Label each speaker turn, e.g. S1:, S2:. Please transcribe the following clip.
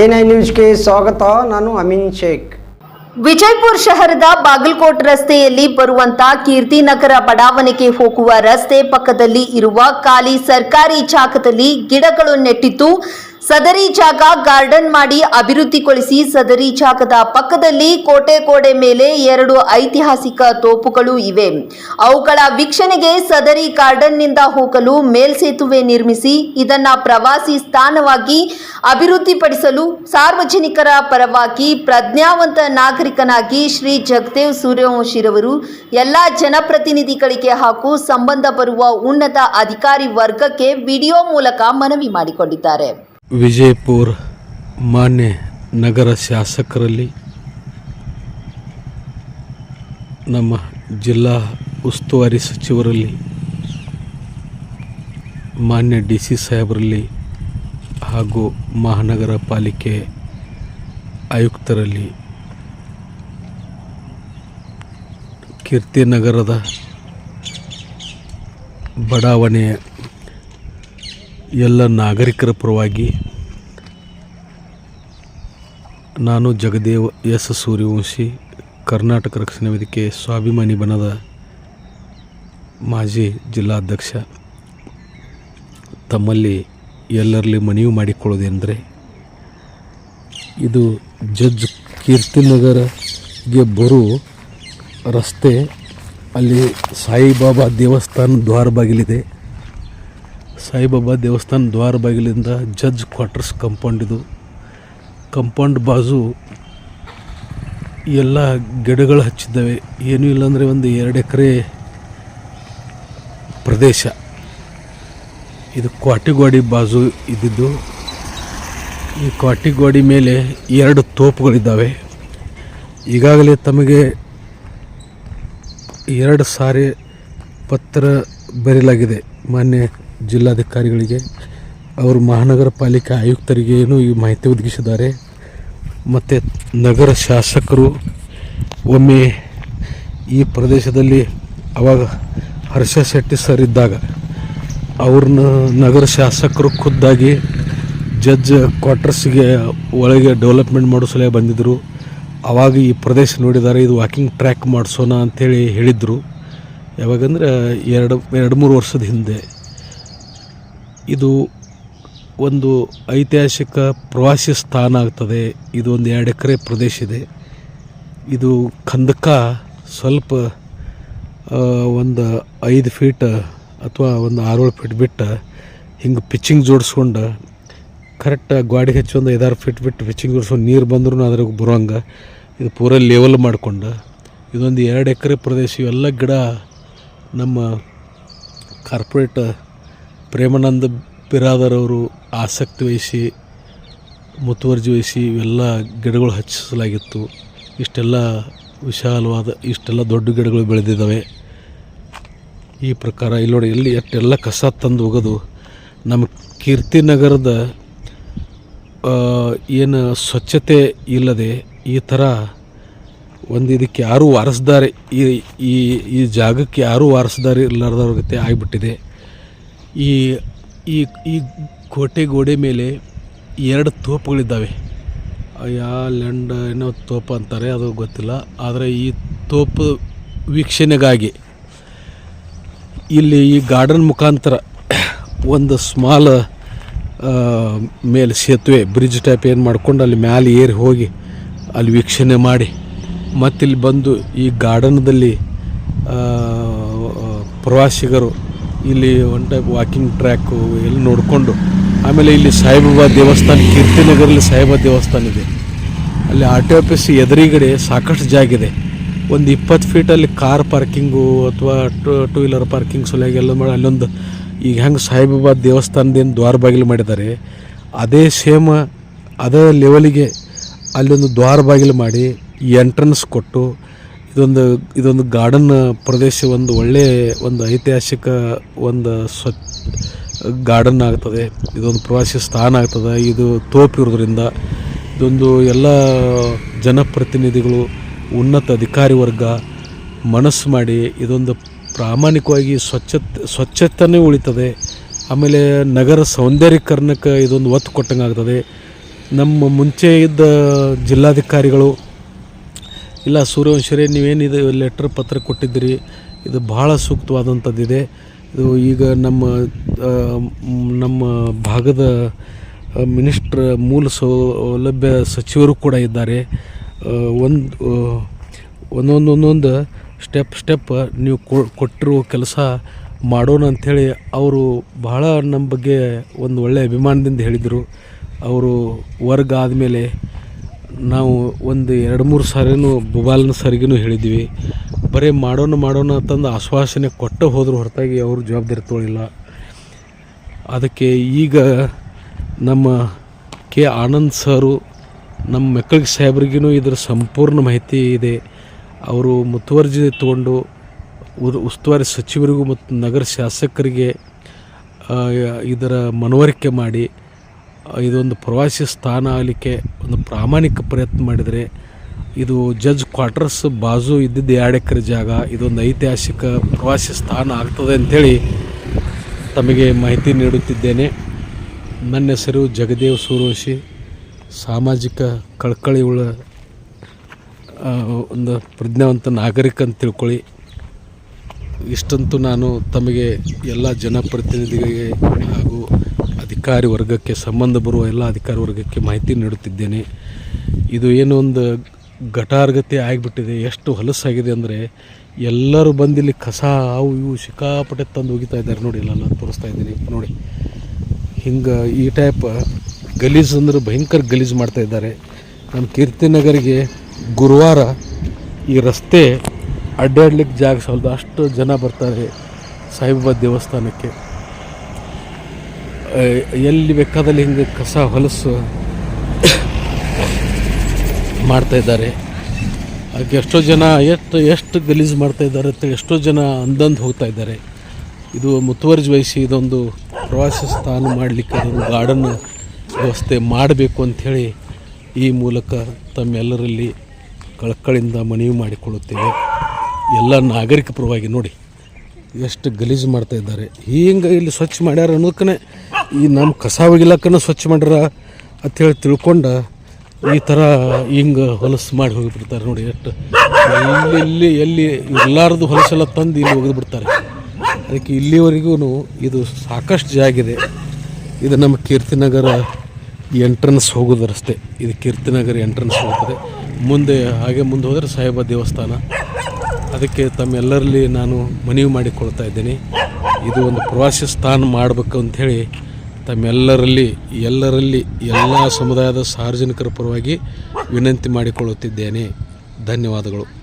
S1: N I ನ್ಯೂಸ್ಗೆ ಸ್ವಾಗತ, ನಾನು ಅಮಿನ್ ಶೇಖ್.
S2: ವಿಜಯಪುರ ಶಹರದ ಬಾಗಲಕೋಟ್ ರಸ್ತೆಯಲ್ಲಿ ಬರುವಂತ ಕೀರ್ತಿನಗರ ಬಡಾವಣೆಗೆ ಹೋಗುವ ರಸ್ತೆ ಪಕ್ಕದಲ್ಲಿ ಇರುವ ಖಾಲಿ ಸರ್ಕಾರಿ ಜಾಗದಲ್ಲಿ ಗಿಡಗಳು ನೆಟ್ಟಿದ್ದು ಸದರಿ ಜಾಗ ಗಾರ್ಡನ್ ಮಾಡಿ ಅಭಿವೃದ್ಧಿಗೊಳಿಸಿ ಸದರಿ ಜಾಗದ ಪಕ್ಕದಲ್ಲಿ ಕೋಟೆ ಕೋಡೆ ಮೇಲೆ ಎರಡು ಐತಿಹಾಸಿಕ ತೋಪುಗಳು ಇವೆ. ಅವುಗಳ ವೀಕ್ಷಣೆಗೆ ಸದರಿ ಗಾರ್ಡನ್ನಿಂದ ಹೋಗಲು ಮೇಲ್ಸೇತುವೆ ನಿರ್ಮಿಸಿ ಇದನ್ನ ಪ್ರವಾಸಿ ಸ್ಥಾನವಾಗಿ ಅಭಿವೃದ್ಧಿಪಡಿಸಲು ಸಾರ್ವಜನಿಕರ ಪರವಾಗಿ ಪ್ರಜ್ಞಾವಂತ ನಾಗರಿಕನಾಗಿ ಶ್ರೀ ಜಗದೇವ್ ಸೂರ್ಯವಂಶಿರವರು ಎಲ್ಲ ಜನಪ್ರತಿನಿಧಿಗಳಿಗೆ ಹಾಗೂ ಸಂಬಂಧ ಬರುವ ಉನ್ನತ ಅಧಿಕಾರಿ ವರ್ಗಕ್ಕೆ ವಿಡಿಯೋ ಮೂಲಕ ಮನವಿ ಮಾಡಿಕೊಂಡಿದ್ದಾರೆ.
S3: ವಿಜಯಪುರ ಮಾನ್ಯ ನಗರ ಶಾಸಕರಲ್ಲಿ ನಮ್ಮ ಜಿಲ್ಲಾ ಉಸ್ತುವಾರಿ ಸಚಿವರಲ್ಲಿ, ಮಾನ್ಯ ಡಿ ಸಿ ಸಾಹೇಬರಲ್ಲಿ ಹಾಗೂ ಮಹಾನಗರ ಪಾಲಿಕೆ ಆಯುಕ್ತರಲ್ಲಿ ಕೀರ್ತಿನಗರದ ಬಡಾವಣೆಯ ಎಲ್ಲ ನಾಗರಿಕರ ಪರವಾಗಿ ನಾನು ಜಗದೇವ್ ಎಸ್ ಸೂರ್ಯವಂಶಿ, ಕರ್ನಾಟಕ ರಕ್ಷಣಾ ವೇದಿಕೆ ಸ್ವಾಭಿಮಾನಿ ಬಣದ ಮಾಜಿ ಜಿಲ್ಲಾಧ್ಯಕ್ಷ. ತಮ್ಮಲ್ಲಿ ಎಲ್ಲರಲ್ಲಿ ಮನವಿ ಮಾಡಿಕೊಳ್ಳೋದೆಂದರೆ ಇದು ಜಜ್ ಕೀರ್ತಿನಗರಗೆ ಬರೋ ರಸ್ತೆ, ಅಲ್ಲಿ ಸಾಯಿಬಾಬಾ ದೇವಸ್ಥಾನ ದ್ವಾರ ಬಾಗಿಲಿದೆ. ಸಾಯಿಬಾಬಾ ದೇವಸ್ಥಾನ ದ್ವಾರ ಬಾಗಿಲಿಂದ ಜಡ್ಜ್ ಕ್ವಾರ್ಟರ್ಸ್ ಕಂಪೌಂಡ್ ಇದು. ಕಂಪೌಂಡ್ ಬಾಜು ಎಲ್ಲ ಗಿಡಗಳು ಹಚ್ಚಿದ್ದಾವೆ. ಏನೂ ಇಲ್ಲಾಂದರೆ ಒಂದು ಎರಡು ಎಕರೆ ಪ್ರದೇಶ. ಇದು ಕ್ವಾಟಿಗೋಡಿ ಬಾಜು ಇದ್ದಿದ್ದು. ಈ ಕ್ವಾಟಿಗೋಡಿ ಮೇಲೆ ಎರಡು ತೋಪುಗಳಿದ್ದಾವೆ. ಈಗಾಗಲೇ ತಮಗೆ ಎರಡು ಸಾರಿ ಪತ್ರ ಬರೆಯಲಾಗಿದೆ ಮಾನ್ಯ ಜಿಲ್ಲಾಧಿಕಾರಿಗಳಿಗೆ, ಅವರು ಮಹಾನಗರ ಪಾಲಿಕೆ ಆಯುಕ್ತರಿಗೆ ಏನು ಈ ಮಾಹಿತಿ ಒದಗಿಸಿದ್ದಾರೆ. ಮತ್ತು ನಗರ ಶಾಸಕರು ಒಮ್ಮೆ ಈ ಪ್ರದೇಶದಲ್ಲಿ ಅವಾಗ ಹರ್ಷ ಶೆಟ್ಟಿ ಸರ್ ಇದ್ದಾಗ, ಅವ್ರನ್ನ ನಗರ ಶಾಸಕರು ಖುದ್ದಾಗಿ ಜಡ್ಜ್ ಕ್ವಾರ್ಟರ್ಸ್ಗೆ ಒಳಗೆ ಡೆವಲಪ್ಮೆಂಟ್ ಮಾಡೋ ಸಲಹೆ ಬಂದಿದ್ದರು ಅವಾಗ ಈ ಪ್ರದೇಶ ನೋಡಿದ್ದಾರೆ, ಇದು ವಾಕಿಂಗ್ ಟ್ರ್ಯಾಕ್ ಮಾಡಿಸೋಣ ಅಂಥೇಳಿ ಹೇಳಿದರು. ಯಾವಾಗಂದ್ರೆ ಎರಡು ಎರಡು, ಮೂರು ವರ್ಷದ ಹಿಂದೆ. ಇದು ಒಂದು ಐತಿಹಾಸಿಕ ಪ್ರವಾಸಿ ಸ್ಥಾನ ಆಗ್ತದೆ. ಇದು ಒಂದು ಎರಡು ಎಕರೆ ಪ್ರದೇಶ ಇದೆ. ಇದು ಖಂದಕ ಸ್ವಲ್ಪ ಒಂದು ಐದು ಫೀಟ್ ಅಥವಾ ಒಂದು ಆರೇಳು ಫೀಟ್ ಬಿಟ್ಟು ಹಿಂಗೆ ಪಿಚ್ಚಿಂಗ್ ಜೋಡಿಸ್ಕೊಂಡು ಕರೆಕ್ಟ್ ಗ್ವಾಡಿ ಹಚ್ಚಿ ಒಂದು ಐದಾರು ಫೀಟ್ ಬಿಟ್ಟು ಪಿಚ್ಚಿಂಗ್ ಜೋಡಿಸ್ಕೊಂಡು ನೀರು ಬಂದ್ರೂ ಅದ್ರಾಗ ಬರೋಂಗೆ ಇದು ಪೂರ ಲೆವೆಲ್ ಮಾಡಿಕೊಂಡು. ಇದೊಂದು ಎರಡು ಎಕರೆ ಪ್ರದೇಶ. ಇವೆಲ್ಲ ಗಿಡ ನಮ್ಮ ಕಾರ್ಪೊರೇಟ್ ಪ್ರೇಮಾನಂದ ಬಿರಾದರವರು ಆಸಕ್ತಿ ವಹಿಸಿ, ಮುತುವರ್ಜಿ ವಹಿಸಿ ಇವೆಲ್ಲ ಗಿಡಗಳು ಹಚ್ಚಿಸಲಾಗಿತ್ತು. ಇಷ್ಟೆಲ್ಲ ವಿಶಾಲವಾದ, ಇಷ್ಟೆಲ್ಲ ದೊಡ್ಡ ಗಿಡಗಳು ಬೆಳೆದಿದ್ದಾವೆ. ಈ ಪ್ರಕಾರ ಇಲ್ಲಿ ನೋಡಿ ಎಲ್ಲಿ ಎಷ್ಟೆಲ್ಲ ಕಸ ತಂದು ಹೋಗೋದು ನಮ್ಮ ಕೀರ್ತಿನಗರದ ನಗರದ ಏನು ಸ್ವಚ್ಛತೆ ಇಲ್ಲದೆ ಈ ಥರ ಒಂದು ಇದಕ್ಕೆ ಯಾರೂ ವಾರಿಸ್ದಾರೆ, ಈ ಈ ಈ ಜಾಗಕ್ಕೆ ಯಾರೂ ವಾರಸ್ದಾರಿ ಇರಲಾರ್ದವ್ರ ಆಗಿಬಿಟ್ಟಿದೆ. ಈ ಈ ಈ ಕೋಟೆ ಗೋಡೆ ಮೇಲೆ ಎರಡು ತೋಪುಗಳಿದ್ದಾವೆ. ಯಾ ಲ್ಯಾಂಡ್ ಏನೋ ತೋಪ ಅಂತಾರೆ, ಅದು ಗೊತ್ತಿಲ್ಲ. ಆದರೆ ಈ ತೋಪು ವೀಕ್ಷಣೆಗಾಗಿ ಇಲ್ಲಿ ಈ ಗಾರ್ಡನ್ ಮುಖಾಂತರ ಒಂದು ಸ್ಮಾಲ್ ಮೇಲೆ ಸೇತುವೆ, ಬ್ರಿಡ್ಜ್ ಟೈಪ್ ಏನು ಮಾಡ್ಕೊಂಡು ಅಲ್ಲಿ ಮ್ಯಾಲೆ ಏರಿ ಹೋಗಿ ಅಲ್ಲಿ ವೀಕ್ಷಣೆ ಮಾಡಿ. ಮತ್ತಿಲ್ಲಿ ಬಂದು ಈ ಗಾರ್ಡನ್ದಲ್ಲಿ ಪ್ರವಾಸಿಗರು ಇಲ್ಲಿ ಒನ್ ಟೈಪ್ ವಾಕಿಂಗ್ ಟ್ರ್ಯಾಕು ಎಲ್ಲ ನೋಡಿಕೊಂಡು, ಆಮೇಲೆ ಇಲ್ಲಿ ಸಾಯಿಬಾಬಾ ದೇವಸ್ಥಾನ, ಕೀರ್ತಿನಗರಲ್ಲಿ ಸಾಯಿಬಾಬಾ ದೇವಸ್ಥಾನ ಇದೆ. ಅಲ್ಲಿ ಆರ್ ಟಿ ಆಫೀಸ್ ಎದುರುಗಡೆ ಸಾಕಷ್ಟು ಜಾಗ ಇದೆ. ಒಂದು ಇಪ್ಪತ್ತು ಫೀಟಲ್ಲಿ ಕಾರ್ ಪಾರ್ಕಿಂಗು ಅಥವಾ ಟೂ ಟೂ ವೀಲರ್ ಪಾರ್ಕಿಂಗ್ ಸಲುವಾಗಿ ಎಲ್ಲ ಮಾಡಿ, ಅಲ್ಲೊಂದು ಈಗ ಹೆಂಗೆ ಸಾಯಿಬಾಬಾ ದೇವಸ್ಥಾನದಿಂದ ದ್ವಾರ ಬಾಗಿಲು ಮಾಡಿದ್ದಾರೆ, ಅದೇ ಸೇಮ್ ಅದೇ ಲೆವೆಲಿಗೆ ಅಲ್ಲೊಂದು ದ್ವಾರ ಬಾಗಿಲು ಮಾಡಿ ಎಂಟ್ರೆನ್ಸ್ ಕೊಟ್ಟು ಇದೊಂದು ಇದೊಂದು ಗಾರ್ಡನ್ ಪ್ರದೇಶ, ಒಂದು ಒಳ್ಳೆ, ಒಂದು ಐತಿಹಾಸಿಕ, ಒಂದು ಸ್ವಚ್ಛ ಗಾರ್ಡನ್ ಆಗ್ತದೆ. ಇದೊಂದು ಪ್ರವಾಸಿ ಸ್ಥಾನ ಆಗ್ತದೆ. ಇದು ತೋಪು ಇರೋದ್ರಿಂದ. ಇದೊಂದು ಎಲ್ಲ ಜನಪ್ರತಿನಿಧಿಗಳು, ಉನ್ನತ ಅಧಿಕಾರಿ ವರ್ಗ ಮನಸ್ಸು ಮಾಡಿ ಇದೊಂದು ಪ್ರಾಮಾಣಿಕವಾಗಿ ಸ್ವಚ್ಛತೆ ಸ್ವಚ್ಛತೆಯೇ ಉಳಿತದೆ. ಆಮೇಲೆ ನಗರ ಸೌಂದರ್ಯೀಕರಣಕ್ಕೆ ಇದೊಂದು ಒತ್ತು ಕೊಟ್ಟಂಗೆ ಆಗ್ತದೆ ನಮ್ಮ ಮುಂಚೆ ಇದ್ದ ಜಿಲ್ಲಾಧಿಕಾರಿಗಳು ಇಲ್ಲ ಸೂರ್ಯವಂಶರೇ ನೀವೇನಿದು ಲೆಟ್ರ್ ಪತ್ರ ಕೊಟ್ಟಿದ್ದೀರಿ? ಇದು ಭಾಳ ಸೂಕ್ತವಾದಂಥದ್ದಿದೆ. ಇದು ಈಗ ನಮ್ಮ ನಮ್ಮ ಭಾಗದ ಮಿನಿಸ್ಟ್ರ್ ಮೂಲ ಸೌಲಭ್ಯ ಸಚಿವರು ಕೂಡ ಇದ್ದಾರೆ. ಒಂದು ಒಂದೊಂದು ಒಂದೊಂದು ಸ್ಟೆಪ್ ಸ್ಟೆಪ್ ನೀವು ಕೊ- ಕೊಟ್ಟಿರೋ ಕೆಲಸ ಮಾಡೋಣ ಅಂಥೇಳಿ ಅವರು ಬಹಳ ನಮ್ಮ ಬಗ್ಗೆ ಒಂದು ಒಳ್ಳೆಯ ಅಭಿಮಾನದಿಂದ ಹೇಳಿದರು. ಅವರು ವರ್ಗ ಆದಮೇಲೆ ನಾವು ಒಂದು ಎರಡು ಮೂರು ಸಾರಿನೂ ಬುಬಾಲನ ಸರಿಗೂ ಹೇಳಿದ್ವಿ ಬರೀ ಮಾಡೋಣ ಮಾಡೋಣ ಅಂತಂದು ಆಶ್ವಾಸನೆ ಕೊಟ್ಟು ಹೋದ್ರು ಹೊರತಾಗಿ ಅವರು ಜವಾಬ್ದಾರಿ ತೊಳಿಲ್ಲ ಅದಕ್ಕೆ ಈಗ ನಮ್ಮ ಕೆ ಆನಂದ್ ಸರು ನಮ್ಮ ಮೆಕ್ಕಳಿಗೆ ಸಾಹೇಬ್ರಿಗೂ ಇದರ ಸಂಪೂರ್ಣ ಮಾಹಿತಿ ಇದೆ. ಅವರು ಮುತುವರ್ಜಿ ತಗೊಂಡು ಉಸ್ತುವಾರಿ ಸಚಿವರಿಗೂ ಮತ್ತು ನಗರ ಶಾಸಕರಿಗೆ ಇದರ ಮನವರಿಕೆ ಮಾಡಿ ಇದೊಂದು ಪ್ರವಾಸಿ ಸ್ಥಾನ ಆಗಲಿಕ್ಕೆ ಒಂದು ಪ್ರಾಮಾಣಿಕ ಪ್ರಯತ್ನ ಮಾಡಿದರೆ ಇದು ಜಡ್ಜ್ ಕ್ವಾರ್ಟರ್ಸ್ ಬಾಜು ಇದ್ದಿದ್ದು ಎರಡು ಎಕರೆ ಜಾಗ, ಇದೊಂದು ಐತಿಹಾಸಿಕ ಪ್ರವಾಸಿ ಸ್ಥಾನ ಆಗ್ತದೆ ಅಂಥೇಳಿ ತಮಗೆ ಮಾಹಿತಿ ನೀಡುತ್ತಿದ್ದೇನೆ. ನನ್ನ ಹೆಸರು ಜಗದೇವ್ ಸೂರೋಶಿ ಸಾಮಾಜಿಕ ಕಳಕಳಿಯುಳ್ಳ ಒಂದು ಪ್ರಜ್ಞಾವಂತ ನಾಗರಿಕ ಅಂತ ತಿಳ್ಕೊಳ್ಳಿ. ಇಷ್ಟಂತೂ ನಾನು ತಮಗೆ ಎಲ್ಲ ಜನಪ್ರತಿನಿಧಿಗಳಿಗೆ ಹಾಗೂ ಅಧಿಕಾರಿ ವರ್ಗಕ್ಕೆ ಸಂಬಂಧ ಬರುವ ಎಲ್ಲ ಅಧಿಕಾರಿ ವರ್ಗಕ್ಕೆ ಮಾಹಿತಿ ನೀಡುತ್ತಿದ್ದೇನೆ. ಇದು ಏನೋ ಒಂದು ಘಟಾರ್ಗತಿ ಆಗಿಬಿಟ್ಟಿದೆ. ಎಷ್ಟು ಹೊಲಸಾಗಿದೆ ಅಂದರೆ ಎಲ್ಲರೂ ಬಂದಿಲ್ಲಿ ಕಸ, ಅವು ಇವು ಸಿಕ್ಕಾಪಟ್ಟೆ ತಂದು ಹೋಗಿತಾ ಇದ್ದಾರೆ. ನೋಡಿ, ಎಲ್ಲ ತೋರಿಸ್ತಾ ಇದ್ದೀನಿ. ನೋಡಿ, ಹಿಂಗೆ ಈ ಟೈಪ್ ಗಲೀಜು ಅಂದ್ರೆ ಭಯಂಕರ ಗಲೀಜು ಮಾಡ್ತಾ ಇದ್ದಾರೆ. ನಮ್ಮ ಕೀರ್ತಿನಗರಿಗೆ ಗುರುವಾರ ಈ ರಸ್ತೆ ಅಡ್ಡಾಡ್ಲಿಕ್ಕೆ ಜಾಗ ಸಾಲದು ಅಷ್ಟು ಜನ ಬರ್ತಾರೆ ಸಾಯಿಬಾಬಾ ದೇವಸ್ಥಾನಕ್ಕೆ. ಎಲ್ಲಿ ಬೇಕಾದಲ್ಲಿ ಹಿಂಗೆ ಕಸ ಹೊಲಸು ಮಾಡ್ತಾ ಇದ್ದಾರೆ. ಅದಕ್ಕೆ ಎಷ್ಟೋ ಜನ ಎಷ್ಟು ಎಷ್ಟು ಗಲೀಜು ಮಾಡ್ತಾ ಇದ್ದಾರೆ ಅಂತ ಎಷ್ಟೋ ಜನ ಅಂದಂದು ಹೋಗ್ತಾ ಇದ್ದಾರೆ. ಇದು ಮುತುವರ್ಜಿ ವಹಿಸಿ ಇದೊಂದು ಪ್ರವಾಸಿ ಸ್ಥಾನ ಮಾಡಲಿಕ್ಕೆ ಅದೊಂದು ಗಾರ್ಡನ್ ವ್ಯವಸ್ಥೆ ಮಾಡಬೇಕು ಅಂಥೇಳಿ ಈ ಮೂಲಕ ತಮ್ಮೆಲ್ಲರಲ್ಲಿ ಕಳಕಳಿಂದ ಮನವಿ ಮಾಡಿಕೊಳ್ಳುತ್ತೇವೆ. ಎಲ್ಲ ನಾಗರಿಕ ಪರವಾಗಿ ನೋಡಿ, ಎಷ್ಟು ಗಲೀಜು ಮಾಡ್ತಾ ಇದ್ದಾರೆ. ಹಿಂಗೆ ಇಲ್ಲಿ ಸ್ವಚ್ಛ ಮಾಡ್ಯಾರ ಅನ್ನೋದಕ್ಕನೆ ಈ ನಮ್ಮ ಕಸ ಒಗಿಲಕ್ಕನ ಸ್ವಚ್ಛ ಮಾಡ್ಯಾರ ಹೇಳಿ ತಿಳ್ಕೊಂಡು ಈ ಥರ ಹಿಂಗೆ ಹೊಲಸು ಮಾಡಿ ಹೋಗಿಬಿಡ್ತಾರೆ ನೋಡಿ ಎಷ್ಟು ಇಲ್ಲಿ ಎಲ್ಲಿ ಎಲ್ಲಿ ಇರಲಾರ್ದು ಹೊಲಸೆಲ್ಲ ತಂದು ಇಲ್ಲಿ ಒಗೆದು ಬಿಡ್ತಾರೆ ಅದಕ್ಕೆ ಇಲ್ಲಿವರೆಗೂ ಇದು ಸಾಕಷ್ಟು ಜಾಗಿದೆ ಇದು ನಮ್ಮ ಕೀರ್ತಿನಗರ ಎಂಟ್ರೆನ್ಸ್ ಹೋಗೋದು ರಸ್ತೆ ಇದು ಕೀರ್ತಿನಗರ ಎಂಟ್ರೆನ್ಸ್ ಹೋಗ್ತದೆ. ಮುಂದೆ, ಹಾಗೆ ಮುಂದೆ ಹೋದರೆ ಸಾಹೇಬ ದೇವಸ್ಥಾನ. ಅದಕ್ಕೆ ತಮ್ಮೆಲ್ಲರಲ್ಲಿ ನಾನು ಮನವಿ ಮಾಡಿಕೊಳ್ತಾ ಇದ್ದೀನಿ. ಇದು ಒಂದು ಪ್ರವಾಸಿ ಸ್ಥಾನ ಮಾಡಬೇಕು ಅಂಥೇಳಿ ತಮ್ಮೆಲ್ಲರಲ್ಲಿ ಎಲ್ಲರಲ್ಲಿ ಎಲ್ಲ ಸಮುದಾಯದ ಸಾರ್ವಜನಿಕರ ಪರವಾಗಿ ವಿನಂತಿ ಮಾಡಿಕೊಳ್ಳುತ್ತಿದ್ದೇನೆ. ಧನ್ಯವಾದಗಳು.